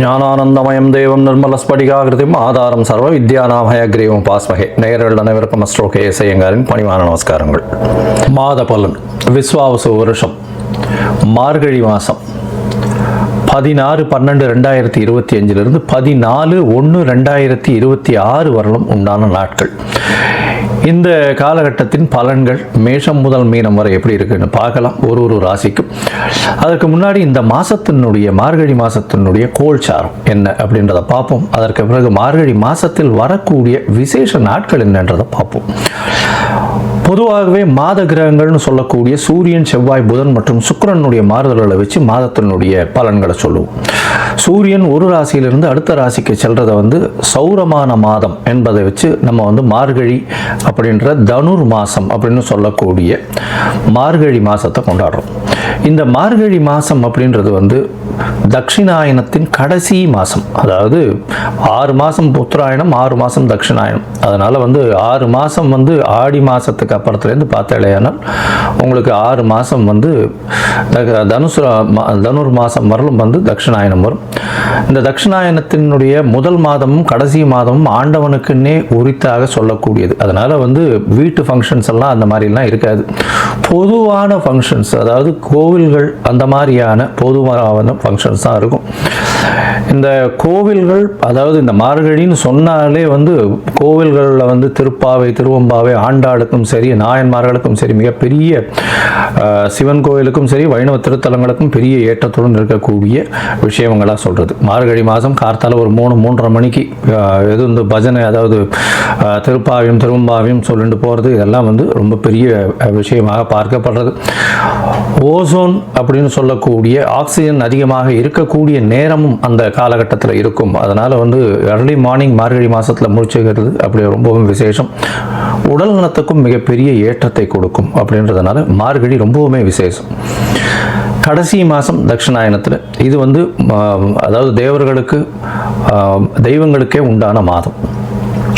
ஞானானந்தமயம் தேவம் நிர்மலஸ்படிகாகிருதியும் ஆதாரம் சர்வ வித்யாநாமயக்ரீவம் பாஸ்மகே நேயர்கள் அனைவருக்கும் அஸ்ட்ரோ கே எஸ் ஐயங்காரின் பணிவான நமஸ்காரங்கள். மாத பலன் விஸ்வாவசு வருஷம் மார்கழி மாதம் பதினாறு பன்னெண்டு ரெண்டாயிரத்தி இருபத்தி அஞ்சிலிருந்து பதினாலு ஒன்று ரெண்டாயிரத்தி இருபத்தி ஆறு வரலும் உண்டான நாட்கள். இந்த காலகட்டத்தின் பலன்கள் மேஷம் முதல் மீனம் வரை எப்படி இருக்குன்னு பார்க்கலாம். ஒரு ஒரு ராசிக்கும். அதற்கு முன்னாடி இந்த மாசத்தினுடைய மார்கழி மாசத்தினுடைய கோல்சாரம் என்ன அப்படின்றத பார்ப்போம். அதற்கு பிறகு மார்கழி மாசத்தில் வரக்கூடிய விசேஷ நாட்கள் என்னன்றதை பார்ப்போம். பொதுவாகவே மாத கிரகங்கள்னு சொல்லக்கூடிய சூரியன் செவ்வாய் புதன் மற்றும் சுக்கிரனுடைய மாறுதல்களை வச்சு மாதத்தினுடைய பலன்களை சொல்லுவோம். சூரியன் ஒரு ராசியிலிருந்து அடுத்த ராசிக்கு செல்றதை வந்து சௌரமான மாதம் என்பதை வச்சு நம்ம வந்து மார்கழி அப்படின்ற தனுர் மாசம் அப்படின்னு சொல்லக்கூடிய மார்கழி மாசத்தை கொண்டாடுறோம். இந்த மார்கழி மாசம் அப்படின்றது வந்து தட்சிணாயனத்தின் கடைசி மாதம் அதாவது ஆறு மாதம் உத்தராயணம் ஆறு மாதம் தட்சிணாயனம் அதனால் வந்து ஆறு மாதம் வந்து ஆடி மாதத்துக்கு அப்புறத்துலேருந்து பார்த்தாலேயானால் உங்களுக்கு ஆறு மாதம் வந்து தனுசு தனுர் மாதம் வரலும் வந்து தட்சிணாயனம் வரும். இந்த தட்சிணாயனத்தினுடைய முதல் மாதமும் கடைசி மாதமும் ஆண்டவனுக்குன்னே உரித்தாக சொல்லக்கூடியது. அதனால் வந்து வீட்டு ஃபங்க்ஷன்ஸ் எல்லாம் அந்த மாதிரிலாம் இருக்காது. பொதுவான ஃபங்க்ஷன்ஸ் அதாவது கோவில்கள் அந்த மாதிரியான பொதுவான ஃபங்க்ஷன்ஸ் தான் இருக்கும். இந்த கோவில்கள் அதாவது இந்த மார்கழின்னு சொன்னாலே வந்து கோவில்களில் வந்து திருப்பாவை திருவம்பாவை ஆண்டாளுக்கும் சரி நாயன்மார்களுக்கும் சரி மிகப்பெரிய சிவன் கோவிலுக்கும் சரி வைணவ திருத்தலங்களுக்கும் பெரிய ஏற்றத்துடன் இருக்கக்கூடிய விஷயங்களாக சொல்கிறது மார்கழி மாதம் கார்த்தால ஒரு மூணு மூன்றரை மணிக்கு எது இந்த பஜனை அதாவது திருப்பாவையும் திருவம்பாவையும் சொல்லிட்டு போகிறது இதெல்லாம் வந்து ரொம்ப பெரிய விஷயமாக பார்க்கப்படுறது. ஓசோன் அப்படின்னு சொல்லக்கூடிய ஆக்சிஜன் அதிகமாக இருக்கக்கூடிய நேரமும் அந்த காலகட்டத்தில் இருக்கும். அதனால் வந்து ஏர்லி மார்னிங் மார்கழி மாதத்தில் முடிச்சுக்கிறது அப்படி ரொம்பவும் விசேஷம். உடல் நலத்துக்கும் மிகப்பெரிய ஏற்றத்தை கொடுக்கும் அப்படின்றதுனால மார்கழி ரொம்பவுமே விசேஷம். கடைசி மாதம் தட்சிணாயனத்தில் இது வந்து அதாவது தேவர்களுக்கு தெய்வங்களுக்கே உண்டான மாதம்.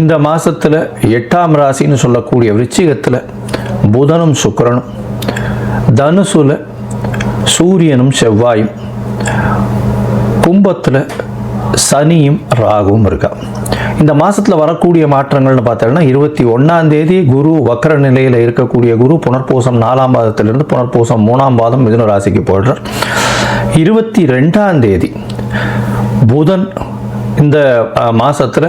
இந்த மாதத்தில் எட்டாம் ராசின்னு சொல்லக்கூடிய விருச்சிகத்தில் புதனும் சுக்கரனும் தனுசுல சூரியனும் செவ்வாயும் கும்பத்தில் சனியும் ராகுவும் இருக்கா. இந்த மாதத்தில் வரக்கூடிய மாற்றங்கள்னு பார்த்தோம்னா இருபத்தி ஒன்றாம் தேதி குரு வக்கர நிலையில் இருக்கக்கூடிய குரு புனர்பூசம் நாலாம் பாதத்திலிருந்து புனர்பூசம் மூணாம் பாதம் மிதுன ராசிக்கு போயிடுறார். இருபத்தி ரெண்டாம் தேதி புதன் இந்த மாதத்தில்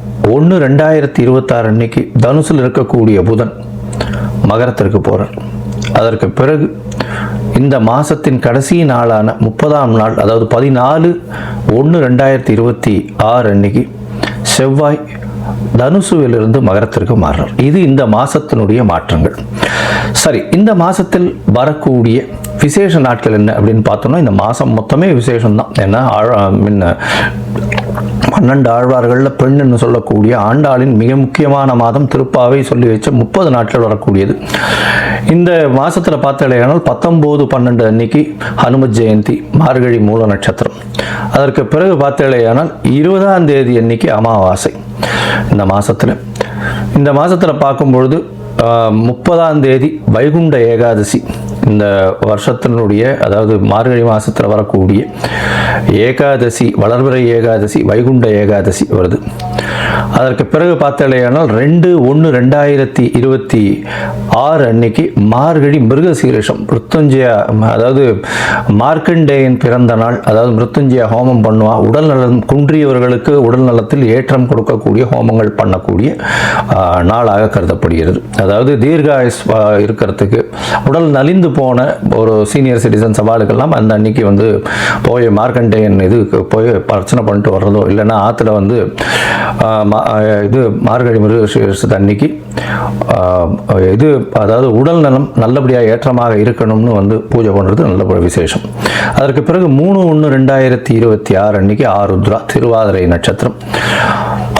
ஒன்று ரெண்டாயிரத்தி இருபத்தாறு அன்னைக்கு தனுசில் இருக்கக்கூடிய புதன் மகரத்திற்கு போகிறார் அதற்கு பிறகு இந்த மாதத்தின் கடைசி நாளான முப்பதாம் நாள் அதாவது பதினாலு ஒன்று ரெண்டாயிரத்தி இருபத்தி ஆறு அன்னைக்கு செவ்வாய் தனுசுவிலிருந்து மகரத்திற்கு மாறுறார். இது இந்த மாதத்தினுடைய மாற்றங்கள். சரி இந்த மாதத்தில் வரக்கூடிய விசேஷ நாட்கள் என்ன அப்படின்னு பார்த்தோம்னா இந்த மாதம் மொத்தமே விசேஷம் தான் ஏன்னா ஆழ- பன்னெண்டு ஆழ்வார்களில் பெண்ணுன்னு சொல்லக்கூடிய ஆண்டாளின் மிக முக்கியமான மாதம் திருப்பாவை சொல்லி வச்ச முப்பது நாட்கள் வரக்கூடியது. இந்த மாதத்தில் பார்த்தாலேயானால் பத்தொம்போது பன்னெண்டு அன்னைக்கு ஹனுமத் ஜெயந்தி மார்கழி மூல நட்சத்திரம். அதற்கு பிறகு பார்த்தாலேயானால் இருபதாம் தேதி அன்னைக்கு அமாவாசை இந்த மாதத்தில் இந்த மாதத்தில் பார்க்கும்பொழுது ஆஹ், முப்பதாம் தேதி வைகுண்ட ஏகாதசி. இந்த வருஷத்தினுடைய அதாவது மார்கழி மாதத்தில் வரக்கூடிய ஏகாதசி வளர்பிறை ஏகாதசி வைகுண்ட ஏகாதசி வருது. அதற்கு பிறகு பார்த்தாலேயானால் ரெண்டு ஒன்று ரெண்டாயிரத்தி இருபத்தி ஆறு அன்னைக்கு மார்கழி மிருகசீரேஷம் மிருத்துஞ்சயா அதாவது மார்க்கண்டேயன் பிறந்த நாள் அதாவது மிருத்துஞ்சயா ஹோமம் பண்ணுவான் உடல் நலம் குன்றியவர்களுக்கு உடல் நலத்தில் ஏற்றம் கொடுக்கக்கூடிய ஹோமங்கள் பண்ணக்கூடிய நாளாக கருதப்படுகிறது. அதாவது தீர்காயுஸ் இருக்கிறதுக்கு உடல் நலிந்து போன ஒரு சீனியர் சிட்டிசன் சவாலுக்கெல்லாம் அந்த அன்னைக்கு வந்து போய் மார்க்கண்டேயன் இதுக்கு போய் பிரச்சனை பண்ணிட்டு வர்றதோ இல்லைன்னா ஆற்றுல வந்து மா- இது மார்கழி மிருகசீரிஷத்து அன்னைக்கு இது அதாவது உடல் நலம் நல்லபடியாக ஏற்றமாக இருக்கணும்னு வந்து பூஜை பண்ணுறது நல்ல ஒரு விசேஷம். அதற்கு பிறகு மூணு ஒன்று ரெண்டாயிரத்தி இருபத்தி ஆறு அன்னைக்கு ஆருத்ரா திருவாதிரை நட்சத்திரம்.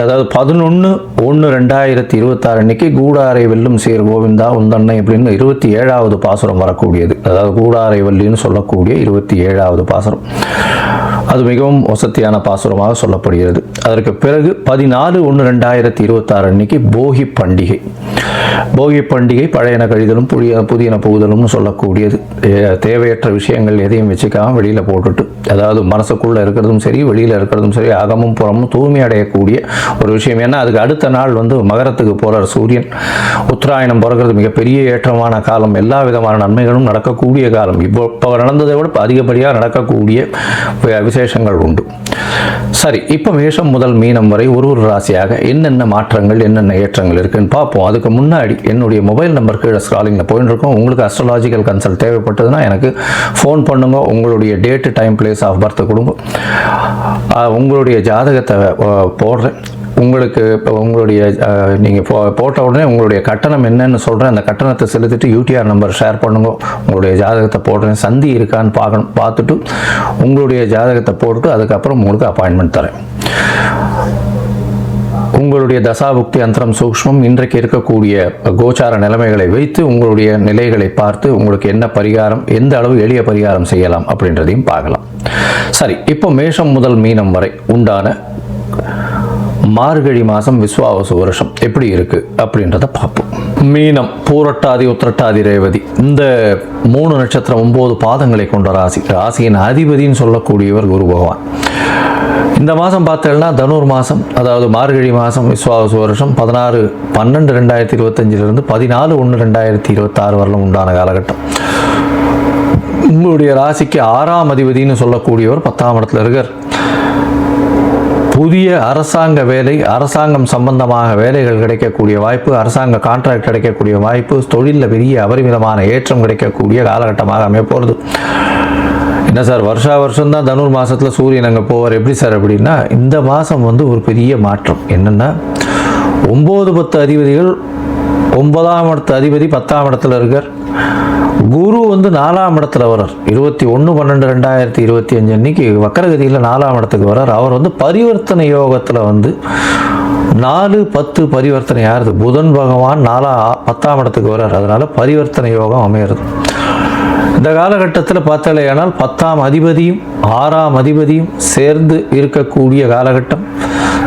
அதாவது பதினொன்று ஒன்று ரெண்டாயிரத்தி இருபத்தாறு அன்னைக்கு கூடாரை வெல்லும் சேர் கோவிந்தா உந்தன்னை அப்படின்னு இருபத்தி ஏழாவது பாசுரம் வரக்கூடியது. அதாவது கூடாரை வள்ளின்னு சொல்லக்கூடிய இருபத்தி ஏழாவது பாசுரம். அது மிகவும் வசத்தியான பாசுரமாக சொல்லப்படுகிறது. அதற்கு பிறகு பதினாலு ஒன்று ரெண்டாயிரத்தி இருபத்தாறு அன்னைக்கு போகி பண்டிகை. போகி பண்டிகை பழையன கழிதலும் புதிய புதியன புகுதலும்னு சொல்லக்கூடியது. தேவையற்ற விஷயங்கள் எதையும் வச்சுக்காம வெளியில் போட்டுட்டு அதாவது மனசுக்குள்ளே இருக்கிறதும் சரி வெளியில் இருக்கிறதும் சரி அகமும் புறமும் தூய்மை அடையக்கூடிய ஒரு விஷயம். ஏன்னா அதுக்கு அடுத்த நாள் வந்து மகரத்துக்கு போகிறார் சூரியன். உத்தராயணம் பிறக்கிறது மிகப்பெரிய ஏற்றமான காலம். எல்லா விதமான நன்மைகளும் நடக்கக்கூடிய காலம். இப்போ இப்போ நடந்ததை விட அதிகப்படியாக நடக்கக்கூடிய விசேஷங்கள் உண்டு. சரி இப்போ மேஷம் முதல் மீனம் வரை ஒரு ஒரு ராசியாக என்னென்ன மாற்றங்கள் என்னென்ன ஏற்றங்கள் இருக்குன்னு பார்ப்போம். அதுக்கு முன்னாடி என்னுடைய மொபைல் நம்பர் கீழே ஸ்க்ராலிங்கில் போயின்னு இருக்கோம் உங்களுக்கு அஸ்ட்ராலாஜிக்கல் கன்சல்ட் தேவைப்பட்டதுன்னா எனக்கு ஃபோன் பண்ணுங்க. உங்களுடைய date time place of birth கொடுங்க. உங்களுடைய ஜாதகத்தை போடுறேன். உங்களுக்கு இப்போ உங்களுடைய நீங்கள் போ போட்ட உடனே உங்களுடைய கட்டணம் என்னன்னு சொல்கிறேன் அந்த கட்டணத்தை செலுத்திட்டு யூடிஆர் நம்பர் ஷேர் பண்ணுங்க. உங்களுடைய ஜாதகத்தை போடுறேன். சந்தி இருக்கான்னு பார்க்கணும் பார்த்துட்டு உங்களுடைய ஜாதகத்தை போட்டுட்டு அதுக்கப்புறம் உங்களுக்கு அப்பாயின்மெண்ட் தரேன். உங்களுடைய தசாபுக்தி அந்தரம் சூக்ஷ்மம் இன்றைக்கு இருக்கக்கூடிய கோச்சார நிலைமைகளை வைத்து உங்களுடைய நிலைகளை பார்த்து உங்களுக்கு என்ன பரிகாரம் எந்த அளவு எளிய பரிகாரம் செய்யலாம் அப்படின்றதையும் பார்க்கலாம். சரி இப்போ மேஷம் முதல் மீனம் வரை உண்டான மார்கழி மாதம் விஸ்வாவசு வருஷம் எப்படி இருக்கு அப்படின்றத பார்ப்போம். மீனம் பூரட்டாதி உத்திரட்டாதி ரேவதி. இந்த மூணு நட்சத்திரம் ஒன்பது பாதங்களை கொண்ட ராசி. ராசியின் அதிபதின்னு சொல்லக்கூடியவர் குரு பகவான். இந்த மாதம் பார்த்தேன்னா தனுர் மாதம் அதாவது மார்கழி மாதம் விஸ்வாச வருஷம் பதினாறு பன்னெண்டு ரெண்டாயிரத்தி இருபத்தஞ்சிலிருந்து பதினாலு ஒன்று ரெண்டாயிரத்தி இருபத்தாறு வரலும் உண்டான காலகட்டம். உங்களுடைய ராசிக்கு ஆறாம் அதிபதின்னு சொல்லக்கூடியவர் பத்தாம் இடத்துல இருக்கார். புதிய அரசாங்க வேலை அரசாங்கம் சம்பந்தமாக வேலைகள் கிடைக்கக்கூடிய வாய்ப்பு அரசாங்க கான்ட்ராக்ட் கிடைக்கக்கூடிய வாய்ப்பு தொழிலில் பெரிய அபரிமிதமான ஏற்றம் கிடைக்கக்கூடிய காலகட்டமாக அமைய போகிறது என்ன சார் வருஷா வருஷம் தான் தனுர் மாதத்தில் சூரியன் அங்கே போவார். எப்படி சார் அப்படின்னா இந்த மாதம் வந்து ஒரு பெரிய மாற்றம். என்னென்னா ஒம்பது பத்து அதிபதிகள் ஒன்பதாம் இடத்து அதிபதி பத்தாம் இடத்துல இருக்கார். குரு வந்து நாலாம் இடத்துல வரார் இருபத்தி ஒன்று பன்னெண்டு ரெண்டாயிரத்தி இருபத்தி அஞ்சு அன்னைக்கு வக்கரகதியில் நாலாம் இடத்துக்கு வரார் அவர் வந்து பரிவர்த்தனை யோகத்தில் வந்து நாலு பத்து பரிவர்த்தனை யாருது? புதன் பகவான் நாலா பத்தாம் இடத்துக்கு வரார் அதனால் பரிவர்த்தனை யோகம் அமையிறது. இந்த காலகட்டத்தில் பார்த்தாலேயானால் பத்தாம் அதிபதியும் ஆறாம் அதிபதியும் சேர்ந்து இருக்கக்கூடிய காலகட்டம்.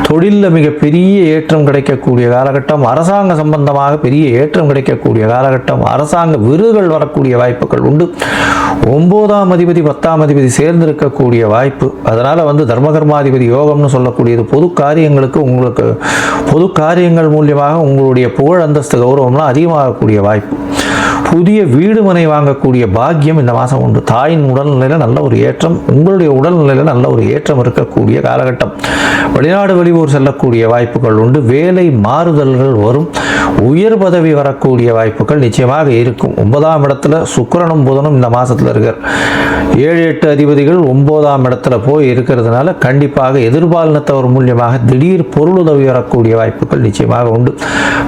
தொழிலில் மிகப்பெரிய ஏற்றம் கிடைக்கக்கூடிய காலகட்டம். அரசாங்க சம்பந்தமாக பெரிய ஏற்றம் கிடைக்கக்கூடிய காலகட்டம். அரசாங்க விருதுகள் வரக்கூடிய வாய்ப்புகள் உண்டு. ஒம்போதாம் அதிபதி பத்தாம் அதிபதி சேர்ந்து இருக்கக்கூடிய வாய்ப்பு. அதனால் வந்து தர்மகர்மாதிபதி யோகம்னு சொல்லக்கூடியது பொது காரியங்களுக்கு உங்களுக்கு பொது காரியங்கள் மூலியமாக உங்களுடைய புகழ் அந்தஸ்து கௌரவம்லாம் அதிகமாகக்கூடிய வாய்ப்பு. புதிய வீடு மனை வாங்கக்கூடிய பாக்கியம் இந்த மாதம் உண்டு. தாயின் உடல்நிலையில் நல்ல ஒரு ஏற்றம் உங்களுடைய உடல்நிலையில் நல்ல ஒரு ஏற்றம் இருக்கக்கூடிய காலகட்டம். வெளிநாடு வெளியூர் செல்லக்கூடிய வாய்ப்புகள் உண்டு. வேலை மாறுதல்கள் வரும். உயர் பதவி வரக்கூடிய வாய்ப்புகள் நிச்சயமாக இருக்கும். ஒன்பதாம் இடத்துல சுக்கரனும் புதனும் இந்த மாதத்தில் இருக்கார். ஏழு எட்டு அதிபதிகள் ஒன்பதாம் இடத்துல போய் இருக்கிறதுனால கண்டிப்பாக எதிர்பாலினத்தவர் மூலியமாக திடீர் பொருளுதவி வரக்கூடிய வாய்ப்புகள் நிச்சயமாக உண்டு.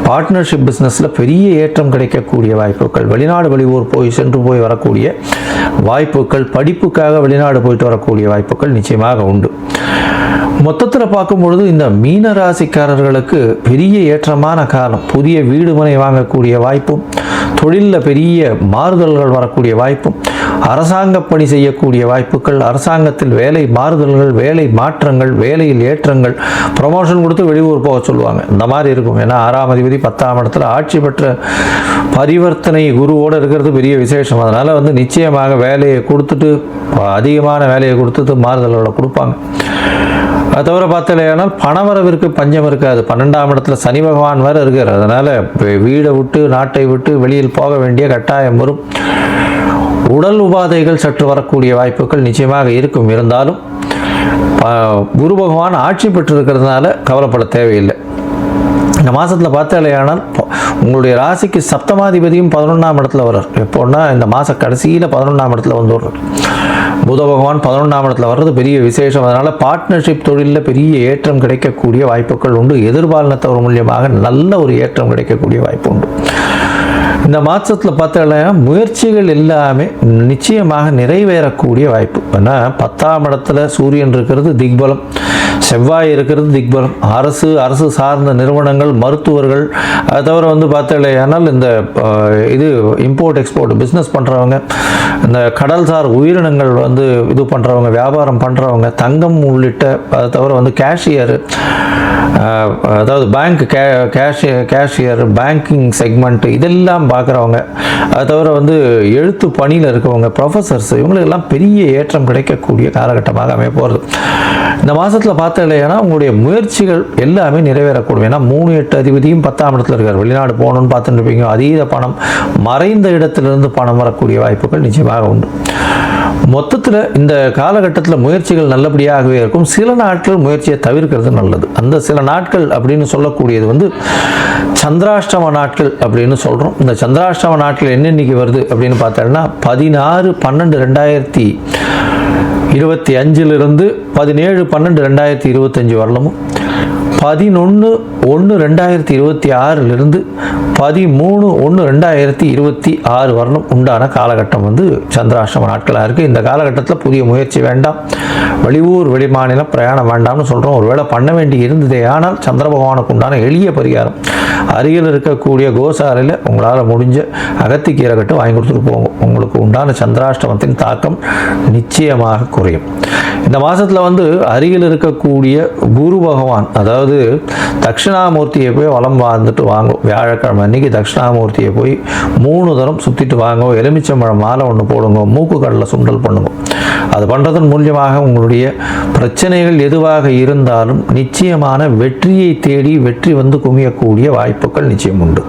பார்ட்னர்ஷிப் பிஸ்னஸில் பெரிய ஏற்றம் கிடைக்கக்கூடிய வாய்ப்புகள் வெளிநாடு வெளியூர் போய் சென்று போய் வரக்கூடிய வாய்ப்புகள் படிப்புக்காக வெளிநாடு போயிட்டு வரக்கூடிய வாய்ப்புகள் நிச்சயமாக உண்டு. மொத்தத்தில் பார்க்கும் பொழுது இந்த மீன ராசிக்காரர்களுக்கு பெரிய ஏற்றமான காலம். புதிய வீடு மனை வாங்கக்கூடிய வாய்ப்பும் தொழிலில் பெரிய மாறுதல்கள் வரக்கூடிய வாய்ப்பும் அரசாங்க பணி செய்யக்கூடிய வாய்ப்புகள் அரசாங்கத்தில் வேலை மாறுதல்கள் வேலை மாற்றங்கள் வேலையில் ஏற்றங்கள் ப்ரொமோஷன் கொடுத்து வெளியூர் போக சொல்லுவாங்க. இந்த மாதிரி இருக்கும். ஏன்னா ஆறாம் அதிபதி பத்தாம் இடத்துல ஆட்சி பெற்ற பரிவர்த்தனை குருவோடு இருக்கிறது பெரிய விசேஷம். அதனால் வந்து நிச்சயமாக வேலையை கொடுத்துட்டு அதிகமான வேலையை கொடுத்துட்டு மாறுதல்களை கொடுப்பாங்க. அது தவிர பார்த்தலையானால் பணவரவிற்கு பஞ்சம் இருக்காது. பன்னெண்டாம் இடத்துல சனி பகவான் வேறு இருக்கார். அதனால் வீடை விட்டு நாட்டை விட்டு வெளியில் போக வேண்டிய கட்டாயம் வரும். உடல் உபாதைகள் சற்று வரக்கூடிய வாய்ப்புகள் நிச்சயமாக இருக்கும். இருந்தாலும் குரு பகவான் ஆட்சி பெற்றிருக்கிறதுனால கவலைப்பட தேவையில்லை. இந்த மாதத்தில் பார்த்தாலேயானால் உங்களுடைய ராசிக்கு சப்தமாதிபதியும் பதினொன்றாம் இடத்துல வர்றார். எப்போன்னா இந்த மாத கடைசியில் பதினொன்றாம் இடத்துல வந்துடுறார். புத பகவான் பதினொன்றாம் இடத்துல வர்றது பெரிய விசேஷம். அதனால் பார்ட்னர்ஷிப் தொழிலில் பெரிய ஏற்றம் கிடைக்கக்கூடிய வாய்ப்புகள் உண்டு. எதிர்பாலினத்தவர் மூலியமாக நல்ல ஒரு ஏற்றம் கிடைக்கக்கூடிய வாய்ப்பு உண்டு. இந்த மாதத்தில் பார்த்தாலே முயற்சிகள் எல்லாமே நிச்சயமாக நிறைவேறக்கூடிய வாய்ப்பு. ஏன்னா பத்தாம் இடத்துல சூரியன் இருக்கிறது திக்பலம் செவ்வாய் இருக்கிறது திக்பலம். அரசு அரசு சார்ந்த நிறுவனங்கள் மருத்துவர்கள் அதை தவிர வந்து பார்த்தாலேயானால் இந்த இது இம்போர்ட் எக்ஸ்போர்ட் பிஸ்னஸ் பண்ணுறவங்க இந்த கடல்சார் உயிரினங்கள் வந்து இது பண்ணுறவங்க வியாபாரம் பண்ணுறவங்க தங்கம் உள்ளிட்ட அதை தவிர வந்து கேஷியர் அதாவது பேங்க் கே கேஷியர் கேஷியர் பேங்கிங் செக்மெண்ட் இதெல்லாம் பார்க்குறவங்க அது தவிர வந்து எழுத்து பணியில் இருக்கவங்க ப்ரொஃபஸர்ஸ் இவங்களுக்கெல்லாம் பெரிய ஏற்றம் கிடைக்கக்கூடிய காலகட்டமாக அமைய போகிறது இந்த மாதத்தில் பார்த்த இல்லையானா உங்களுடைய முயற்சிகள் எல்லாமே நிறைவேறக்கூடும். ஏன்னா மூணு எட்டு அதிபதியும் பத்தாம் இடத்துல இருக்கார். வெளிநாடு போகணும்னு பார்த்துட்டு இருப்பீங்க. அதீத பணம் மறைந்த இடத்திலிருந்து பணம் வரக்கூடிய வாய்ப்புகள் நிச்சயமாக உண்டு. மொத்தத்தில் இந்த காலகட்டத்தில் முயற்சிகள் நல்லபடியாகவே இருக்கும். சில நாட்கள் முயற்சியை தவிர்க்கிறது நல்லது. அந்த சில நாட்கள் அப்படின்னு சொல்லக்கூடியது வந்து சந்திராஷ்டம நாட்கள் அப்படின்னு சொல்கிறோம் இந்த சந்திராஷ்டம நாட்கள் என்னென்னைக்கு வருது அப்படின்னு பார்த்தோம்னா பதினாறு பன்னெண்டு ரெண்டாயிரத்தி இருபத்தி அஞ்சிலிருந்து பதினேழு பன்னெண்டு ரெண்டாயிரத்தி இருபத்தஞ்சி வரலமும் பதினொன்று ஒன்று ரெண்டாயிரத்தி இருபத்தி ஆறிலிருந்து பதிமூணு ஒன்று ரெண்டாயிரத்தி இருபத்தி ஆறு வரணும் உண்டான காலகட்டம் வந்து சந்திராஷ்டம நாட்களாக இருக்குது இந்த காலகட்டத்தில் புதிய முயற்சி வேண்டாம். வெளியூர் வெளிமாநிலம் பிரயாணம் வேண்டாம்னு சொல்கிறோம் ஒருவேளை பண்ண வேண்டி இருந்ததே ஆனால் சந்திர பகவானுக்கு உண்டான எளிய பரிகாரம். அருகில் இருக்கக்கூடிய கோசாலையில் உங்களால் முடிஞ்ச அகத்திக்கீரை கட்டு வாங்கி கொடுத்துட்டு போங்க. உங்களுக்கு உண்டான சந்திராஷ்டமத்தின் தாக்கம் நிச்சயமாக குறையும். இந்த மாதத்தில் வந்து அருகில் இருக்கக்கூடிய குரு பகவான் அதாவது தட்சிணாமூர்த்தியை போய் வளம் வாழ்ந்துட்டு வாங்கும் வியாழக்கிழமை அன்றைக்கி தட்சிணாமூர்த்தியை போய் மூணு தரம் சுற்றிட்டு வாங்க. எலுமிச்சம்பழம் மாலை ஒன்று போடுங்க. மூக்கு கடலை சுண்டல் பண்ணுங்க. அது பண்ணுறதன் மூலியமாக உங்களுடைய பிரச்சனைகள் எதுவாக இருந்தாலும் நிச்சயமான வெற்றியை தேடி வெற்றி வந்து குமியக்கூடிய வாய்ப்புகள் நிச்சயம் உண்டு.